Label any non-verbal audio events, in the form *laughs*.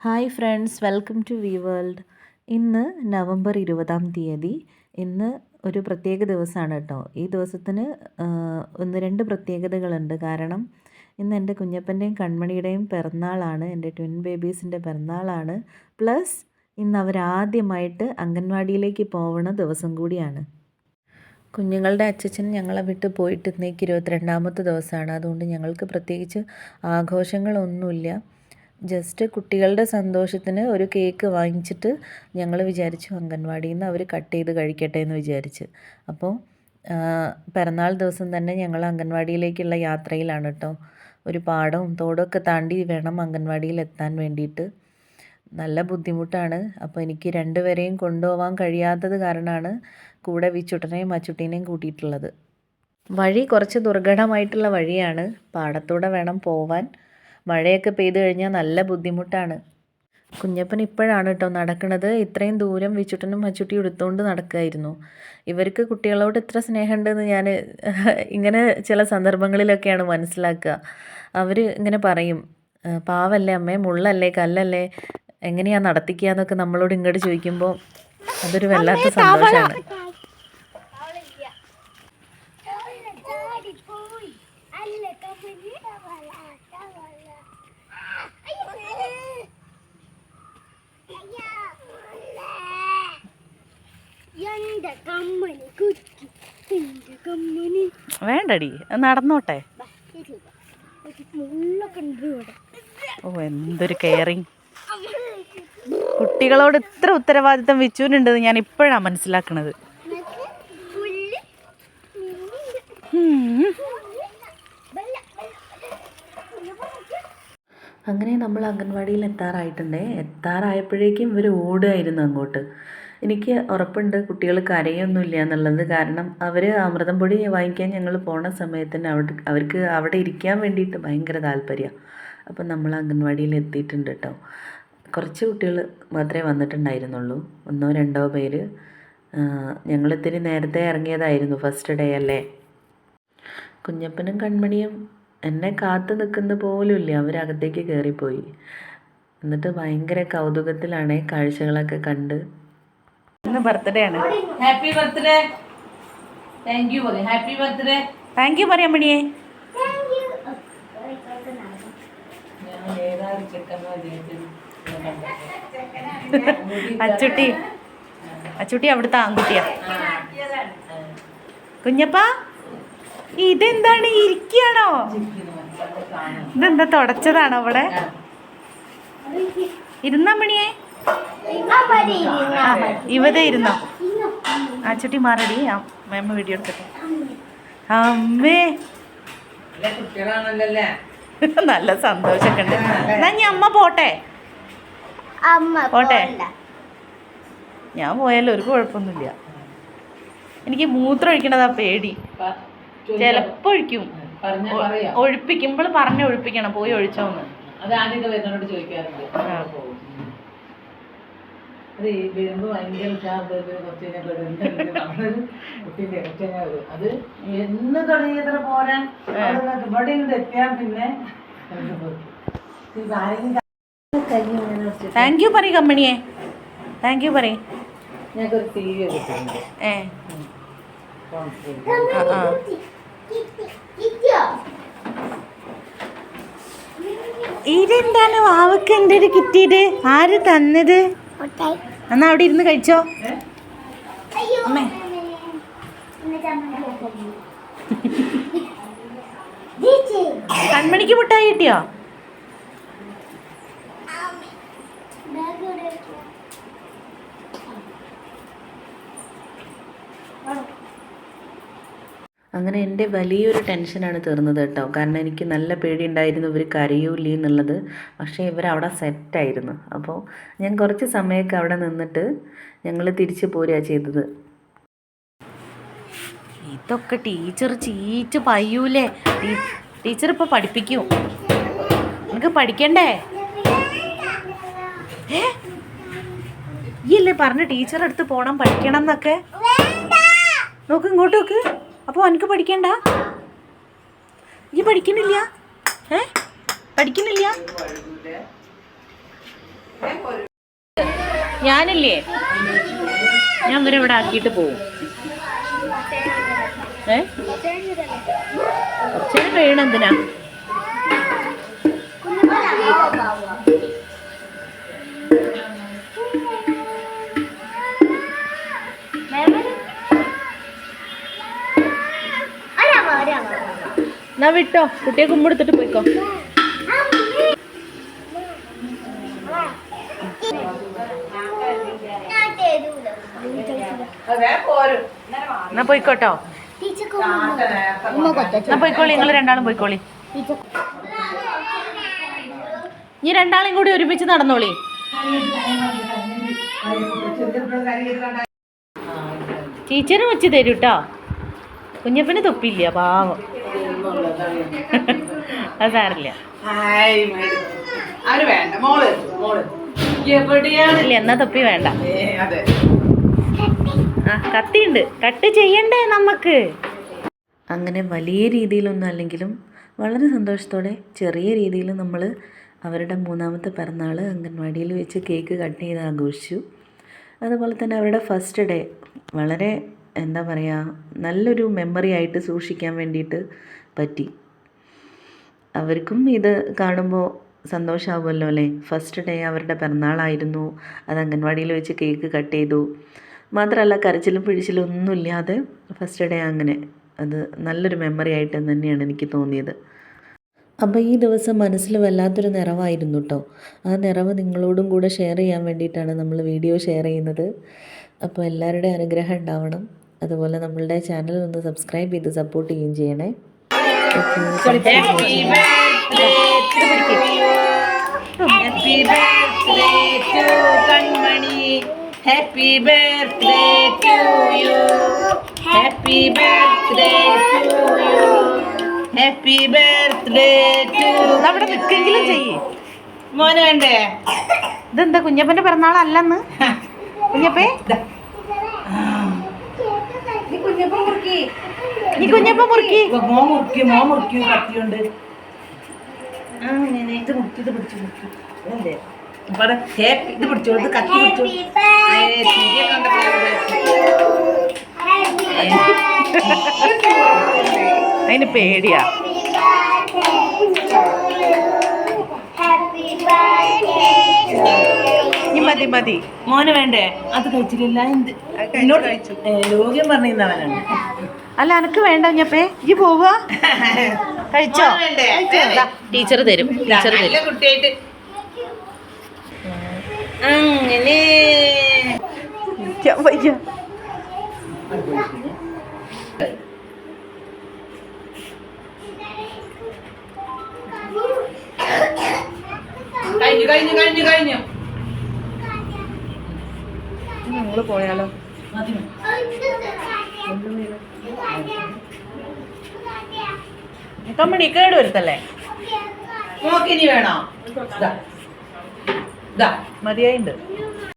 Hi friends welcome to V world ഇന്ന് November ഇരുപതാം തീയതി. ഇന്ന് ഒരു പ്രത്യേക ദിവസമാണ് കേട്ടോ. ഈ ദിവസത്തിന് ഒന്ന് രണ്ട് പ്രത്യേകതകളുണ്ട്. കാരണം ഇന്ന് എന്റെ കുഞ്ഞപ്പന്റെയും കൺമണിയുടെയും പിറന്നാളാണ്. എന്റെ ട്വിൻ ബേബീസിന്റെ പിറന്നാളാണ്. പ്ലസ് ഇന്ന് അവരാദ്യമായിട്ട് അംഗൻവാടിയിലേക്ക് പോവണ ദിവസം കൂടിയാണ്. കുഞ്ഞുങ്ങളുടെ അച്ഛൻ ഞങ്ങളെ വിട്ട് പോയിട്ട് ഇന്നേക്ക് ഇരുപത്തിരണ്ടാമത്തെ ദിവസമാണ്. അതുകൊണ്ട് ഞങ്ങൾക്ക് പ്രത്യേകിച്ച് ആഘോഷങ്ങളൊന്നുമില്ല. ജസ്റ്റ് കുട്ടികളുടെ സന്തോഷത്തിന് ഒരു കേക്ക് വാങ്ങിച്ചിട്ട് ഞങ്ങൾ വിചാരിച്ചു അംഗൻവാടിയിൽ നിന്ന് അവർ കട്ട് ചെയ്ത് കഴിക്കട്ടെ എന്ന് വിചാരിച്ച്. അപ്പോൾ പിറന്നാൾ ദിവസം തന്നെ ഞങ്ങൾ അംഗൻവാടിയിലേക്കുള്ള യാത്രയിലാണ് കേട്ടോ ഒരു പാടവും തോടൊക്കെ താണ്ടി വേണം അംഗൻവാടിയിൽ എത്താൻ വേണ്ടിയിട്ട്. നല്ല ബുദ്ധിമുട്ടാണ്. അപ്പോൾ എനിക്ക് രണ്ടുപേരെയും കൊണ്ടുപോകാൻ കഴിയാത്തത് കാരണമാണ് കൂടെ വിച്ചുട്ടനെയും അച്ചുട്ടീനെയും കൂട്ടിയിട്ടുള്ളത്. വഴി കുറച്ച് ദുർഘടമായിട്ടുള്ള വഴിയാണ്. പാടത്തൂടെ വേണം പോവാൻ. മഴയൊക്കെ പെയ്തു കഴിഞ്ഞാൽ നല്ല ബുദ്ധിമുട്ടാണ്. കുഞ്ഞപ്പൻ ഇപ്പോഴാണ് കേട്ടോ നടക്കുന്നത് ഇത്രയും ദൂരം വിച്ചുട്ടനും മച്ചുട്ടിയും എടുത്തുകൊണ്ട് നടക്കുമായിരുന്നു ഇവർക്ക് കുട്ടികളോട് ഇത്ര സ്നേഹമുണ്ടെന്ന് ഞാൻ *laughs* ഇങ്ങനെ ചില സന്ദർഭങ്ങളിലൊക്കെയാണ് മനസ്സിലാക്കുക. അവർ ഇങ്ങനെ പറയും "ആ, പാവല്ലേ അമ്മേ മുള്ളല്ലേ കല്ലല്ലേ എങ്ങനെയാ നടത്തിക്കുക എന്നൊക്കെ നമ്മളോട് ഇങ്ങോട്ട് ചോദിക്കുമ്പോൾ അതൊരു വല്ലാത്ത സന്തോഷമാണ് എന്റെ വേണ്ടടി നടന്നോട്ടെ. ഓ എന്തൊരു കെയറിങ് കുട്ടികളോട് ഇത്ര ഉത്തരവാദിത്തം വിച്ചുവിനുണ്ടെന്ന് ഞാൻ ഇപ്പോഴാണ് മനസ്സിലാക്കണത്. അങ്ങനെ നമ്മൾ അംഗൻവാടിയിൽ എത്താറായിട്ടുണ്ടേ. എത്താറായപ്പോഴേക്കും ഇവർ ഓടുമായിരുന്നു അങ്ങോട്ട്. എനിക്ക് ഉറപ്പുണ്ട്. കുട്ടികൾ കരയൊന്നുമില്ല എന്നുള്ളത് കാരണം അവർ അമൃതം പൊടി വാങ്ങിക്കാൻ ഞങ്ങൾ പോണ സമയത്തിന് അവിടെ അവർക്ക് അവിടെ ഇരിക്കാൻ വേണ്ടിയിട്ട് ഭയങ്കര താല്പര്യമാണ് അപ്പം നമ്മൾ അംഗൻവാടിയിൽ എത്തിയിട്ടുണ്ട് കേട്ടോ കുറച്ച് കുട്ടികൾ മാത്രമേ വന്നിട്ടുണ്ടായിരുന്നുള്ളൂ. ഒന്നോ രണ്ടോ പേര്. ഞങ്ങൾ ഇത്തിരി നേരത്തെ ഇറങ്ങിയതായിരുന്നു ഫസ്റ്റ് ഡേ അല്ലേ? കുഞ്ഞപ്പനും കൺമണിയും എന്നെ കാത്തു നിൽക്കുന്ന പോലുമില്ല. അവരകത്തേക്ക് കയറിപ്പോയി. എന്നിട്ട് ഭയങ്കര കൗതുകത്തിലാണ് കാഴ്ചകളൊക്കെ കണ്ട് ഇന്ന് ബർത്ത്ഡേ ആണ്. ഹാപ്പി ബർത്ത്ഡേ താങ്ക് യു പറയും ഹാപ്പി ബർത്ത്ഡേ താങ്ക് യു പറയാം മണിയെ അച്ചുട്ടി. അച്ചുട്ടി അവിടുത്തെ ആൺകുട്ടിയാ. കുഞ്ഞപ്പ ഇതെന്താണ്? ഇരിക്കുകയാണോ? ഇതെന്താ തുടച്ചതാണോ അവിടെ? ഇരുന്നാ മണിയേ ഇവിടെ ഇരുന്നോ? ആ ചുട്ടി മാറടി. ആ മേമ്മ വീഡിയോ എടുക്കട്ടെ അമ്മേ. *laughs* നല്ല സന്തോഷമൊക്കെ ഉണ്ട്. എന്നാ ഞാൻ അമ്മ പോട്ടെ? അമ്മ പോട്ടെ. പോണ്ട. ഞാൻ പോയാലും ഒരു കുഴപ്പമൊന്നുമില്ല. എനിക്ക് മൂത്രം ഒഴിക്കണതാ പേടി. ചിലപ്പോ ഒഴിക്കും. ഒഴിപ്പിക്കുമ്പോൾ പറഞ്ഞ് ഒഴിപ്പിക്കണം. പോയി ഒഴിച്ചോന്ന്. അത് ആദ്യമൊക്കെ വരുന്നവരോട് ചോദിക്കാറുണ്ട്. ആ. പോകും. അത് ഈ വരുമ്പോ ഭയങ്കര ഉഷാറ് കുറച്ച് കഴിഞ്ഞാൽ പെടും. നമ്മളൊരു കുട്ടീന്റെ കുറച്ച് വരും. അത് എന്ന് തുടങ്ങിയത്ര പോരാൻ? ഇവിടെ ഇങ്ങോട്ട് എത്തിയാൽ പിന്നെ താങ്ക് യു പറയും കമ്പനിയെ താങ്ക് യു പറയും. ഞങ്ങൾക്കൊരു ടി വി കിട്ടുന്നുണ്ട് ഏ. ആ? ഇതെന്താണ്? വാവക്ക് എന്റെ ഒരു കിട്ടിയത്? ആര് തന്നത്. എന്നാ അവിടെ ഇരുന്ന് കഴിച്ചോ? അയ്യോ. അമ്മേ. *laughs* കൺമണിക്ക് മുട്ടായി കിട്ടിയോ? അങ്ങനെ എന്റെ വലിയൊരു ടെൻഷനാണ് തീർന്നത് കേട്ടോ. കാരണം എനിക്ക് നല്ല പേടി ഉണ്ടായിരുന്നു ഇവർ കരയൂല്ലേ എന്നുള്ളത്. പക്ഷേ ഇവരവിടെ സെറ്റായിരുന്നു. അപ്പോൾ ഞാൻ കുറച്ച് സമയമൊക്കെ അവിടെ നിന്നിട്ട് ഞങ്ങൾ തിരിച്ചു പോരുക ചെയ്തത്. ഇതൊക്കെ ടീച്ചർ ചീച്ച് പയ്യൂലേ. ടീച്ചർ ഇപ്പോൾ പഠിപ്പിക്കും. നമുക്ക് പഠിക്കണ്ടേ? ഈ അല്ലേ പറഞ്ഞ ടീച്ചറെ അടുത്ത് പോകണം പഠിക്കണം എന്നൊക്കെ നോക്ക് ഇങ്ങോട്ട് നോക്ക്. അപ്പോൾ എനിക്ക് പഠിക്കണ്ട? ഈ പഠിക്കുന്നില്ല? ഏ? പഠിക്കുന്നില്ല? ഞാനില്ലേ? ഞാൻ ഇവരെ ഇവിടെ ആക്കിയിട്ട് പോവും. ഏ? കുറച്ചേരം കഴിയണം എന്തിനാ? എന്നാ വിട്ടോ? കുട്ടിയെ കുമ്പെടുത്തിട്ട് പോയിക്കോ. എന്നാ പോയിക്കോട്ടോ. എന്നാ പോയിക്കോളി നിങ്ങൾ രണ്ടാളും പോയിക്കോളി. നീ രണ്ടാളും കൂടി ഒരുമിച്ച് നടന്നോളി. ടീച്ചറും വെച്ച് തരൂട്ടോ കുഞ്ഞപ്പന് തൊപ്പില്ല പാവം. അത് സാറില്ല എന്നാ തൊപ്പി വേണ്ട. ആ കത്തിയുണ്ട്. കട്ട് ചെയ്യണ്ടേ നമുക്ക് അങ്ങനെ വലിയ രീതിയിലൊന്നും അല്ലെങ്കിലും വളരെ സന്തോഷത്തോടെ ചെറിയ രീതിയിൽ നമ്മൾ അവരുടെ മൂന്നാമത്തെ പിറന്നാൾ അംഗൻവാടിയിൽ വെച്ച് കേക്ക് കട്ട് ചെയ്ത് ആഘോഷിച്ചു. അതുപോലെ തന്നെ അവരുടെ ഫസ്റ്റ് ഡേ വളരെ എന്താ പറയുക നല്ലൊരു മെമ്മറി ആയിട്ട് സൂക്ഷിക്കാൻ വേണ്ടിയിട്ട് പറ്റി. അവർക്കും ഇത് കാണുമ്പോൾ സന്തോഷമാവുമല്ലോ അല്ലേ? ഫസ്റ്റ് ഡേ അവരുടെ പിറന്നാളായിരുന്നു. അത് അംഗൻവാടിയിൽ വെച്ച് കേക്ക് കട്ട് ചെയ്തു. മാത്രമല്ല കരച്ചിലും പിഴിച്ചിലും ഒന്നുമില്ലാതെ ഫസ്റ്റ് ഡേ അങ്ങനെ. അത് നല്ലൊരു മെമ്മറി ആയിട്ട് തന്നെയാണ് എനിക്ക് തോന്നിയത്. അപ്പോൾ ഈ ദിവസം മനസ്സിൽ വല്ലാത്തൊരു നിറവായിരുന്നു കേട്ടോ ആ നിറവ് നിങ്ങളോടും കൂടെ ഷെയർ ചെയ്യാൻ വേണ്ടിയിട്ടാണ് നമ്മൾ വീഡിയോ ഷെയർ ചെയ്യുന്നത്. അപ്പോൾ എല്ലാവരുടെയും അനുഗ്രഹം ഉണ്ടാവണം. അതുപോലെ നമ്മളുടെ ചാനൽ ഒന്ന് സബ്സ്ക്രൈബ് ചെയ്ത് സപ്പോർട്ട് ചെയ്യുകയും ചെയ്യണേ. Happy birthday to Kanmani happy birthday to you happy birthday to you happy birthday to അവിടെ നിൽക്കെങ്കിലും ചെയ്യേ. മോനെ വേണ്ടേ? ഇതെന്താ കുഞ്ഞപ്പന്റെ പിറന്നാളല്ലെന്ന്? കുഞ്ഞപ്പേ? നീ കുഞ്ഞപ്പം മുറുക്കി. നീ കുഞ്ഞപ്പ മുറുക്കി. മോ മുറുക്കി മോ മുറുക്കി കത്തിയുണ്ട്. ഇത് മുറുക്കി ഇത് പിടിച്ചു മുറുക്കി. അല്ലേ ഇവിടെ ഹാപ്പി ഇത് പിടിച്ചോ? കത്തി പിടിച്ചോ. അതിന് പേടിയാ. ഹാപ്പി ബർത്ത്ഡേ ഇനി മതി മതി. മോനെ വേണ്ടേ? അത് കഴിച്ചിട്ടില്ല എന്ത്? എന്നോട് ഏ, ലോകം പറഞ്ഞിരുന്നവനാണ് അല്ല എനക്ക് വേണ്ട ഞപ്പേ ഇജ്ജ് പോവുക *laughs* കഴിച്ചോ? ടീച്ചർ തരും ടീച്ചർ തരും. കുട്ടിയായിട്ട്. അങ്ങനെ. ഇരിക്കാൻ വയ്യ. കഴിഞ്ഞു കഴിഞ്ഞു കഴിഞ്ഞു കഴിഞ്ഞു. ഞങ്ങൾ പോയാലോ? കമ്പനി കേട് വരുത്തല്ലേ? മോക്കിനി വേണോ. മതിയായിണ്ട്.